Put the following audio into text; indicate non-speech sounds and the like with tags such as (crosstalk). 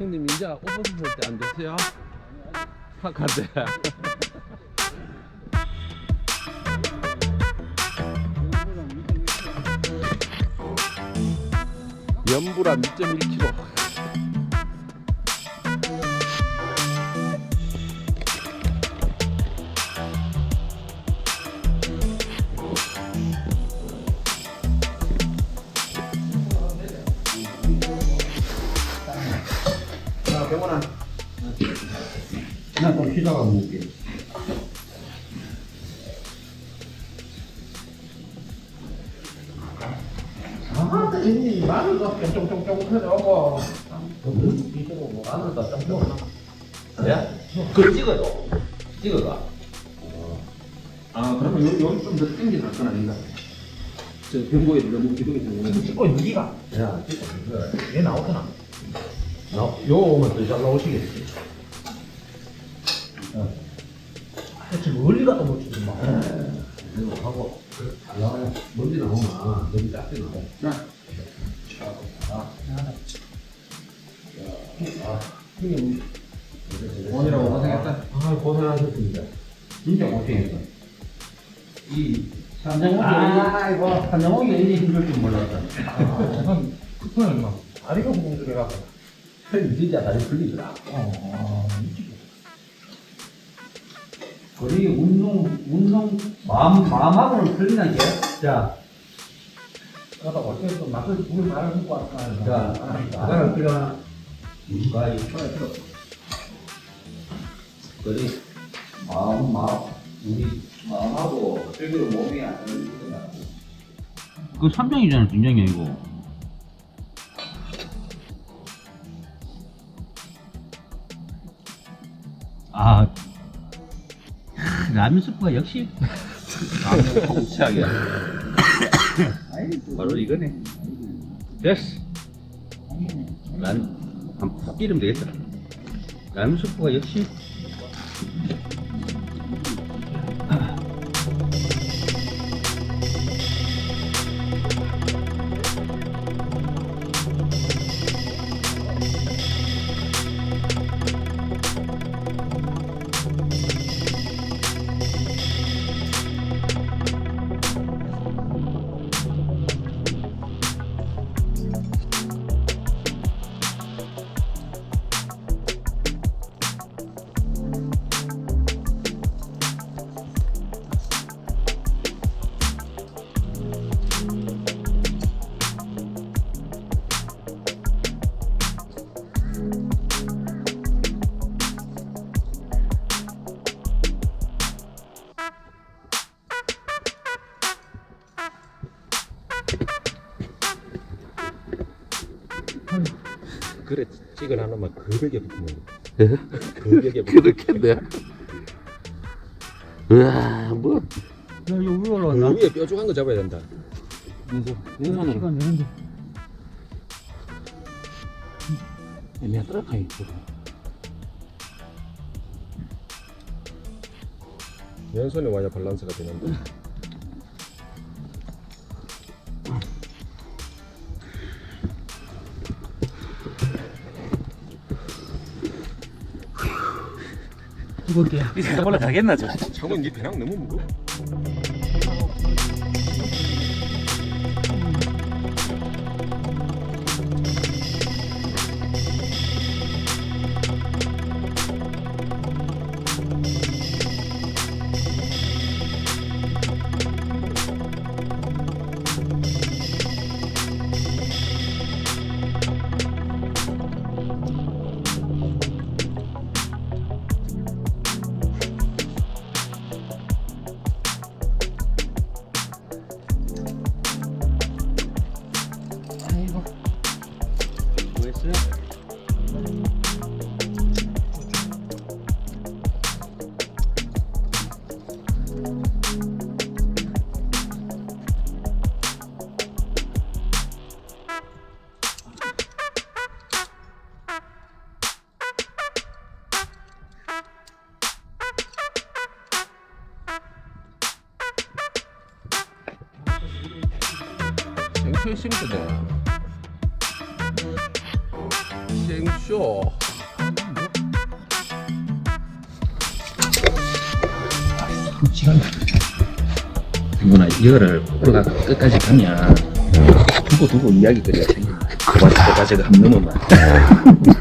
형님 이제 오버스 할때 안 되세요? 팍한데. 연부라 2.1kg. 병원아. 나좀 쉬다가 먹을게. 아, 이 마늘도 쫑쫑쫑쫑 해놓고. 마늘도 쫑쫑. 야? 그걸 찍어줘. 찍어가. 아, 그러면 여기, 여기 좀더 땡겨갈 건 아닌가? 저 병고에 너무 기둥이 되는 찍고 니가. 야, 찍고. 얘 나오잖아. 나, 요 오면 더잘 나오시겠지. 어. 지금 멀리 갔다 못 치지 마. 이거 하고, 잘 나와요. 먼지 나오면 너무 작게 나와. 자. 형님, 오늘하고 고생했다. 아, 고생하셨습니다. 진짜 고생했어. 이 산정옥이 아, 이거 산정옥이 이리 힘들 줄 몰랐다. 아, 다리가 구멍들어가고. 형님 진짜 다리 풀리더라. 어, 우리 운동 운동 마음 마음하고는 틀리는 게. 자, 그러다 어째서 막을 물을 말을 먹고 왔다. 자, 나가는 필요한 가이 그리 마음 마음 우리 마음하고 실제로 몸이 안 되는 그 3장이잖아, 중장이 아니고. 아, 하, (laughs) 라면 스프가 역시 라면 통치하게. 바로 이거네. 됐어. 난, 한푹 끼면 되겠다. 라면 스프가 역시. 그래, 찍을 하나만 그 벽에 붙으면 그 벽에 그렇겠네. 으아, 뭐. 야, 이거 위에 올라왔나? 위에 뾰족한 거 잡아야 된다. 왼손으로. 시간 되는데. 애매한 떨어가 있고. 왼손에 와야 밸런스가 되는데. 이제 올라가겠나, 저. 장군 니 배낭 너무 무거워. 돼. 생쇼. 시간 이거나 이거를 우리가 끝까지 가면 두고 두고 이야기거리가 생긴다. 저거 저거 한 넘으면